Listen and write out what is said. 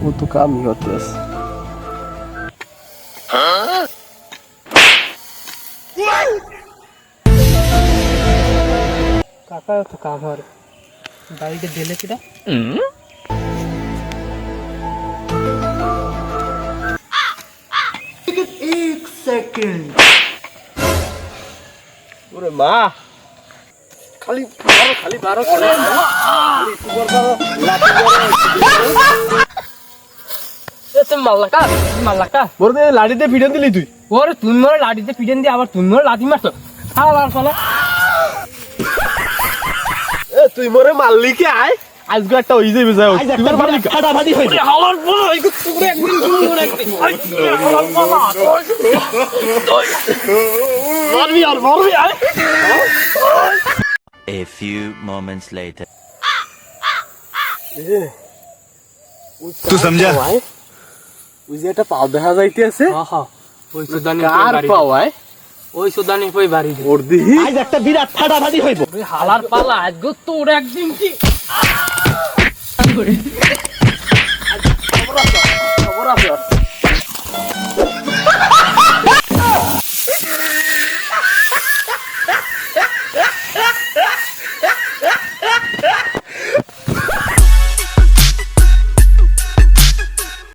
কত কামই হতে আছে কাকা তো কাম হয় তো কাভার বাড়িতে দিলে কিটা ওরে মা। খালি বারো খালি বারো করে খালি সুগার বারো লাঠি বারো এ তুমি মাল্লাকা মাল্লাকা। মোর লাঠিতে ফিরে দিলি তুই। ওরে তুমি মরে লাঠিতে পিটেন দিয়ে আবার তুমি মরে লাঠি মারছো। তুই মোরে মারলি কি আয়? আজকে একটা হয়ে যাবে যাও মারলি ফাটাফাটি হয়ে যাবে। হাওয়ার তোরে একদিন তুমি একদিন মারবি আর মারবি আয়। A few moments later. তুই সমঝা। ওই যে একটা পাও দেখা যাইতেছে। হ্যাঁ হ্যাঁ ওই সুদানি কার পাও আয় ওই সুদানি কই বাড়ি দে ওর দিহি আজ একটা বিরাট ফাটাফাটি হইব হালার পালা আজকে তোর একদিন কি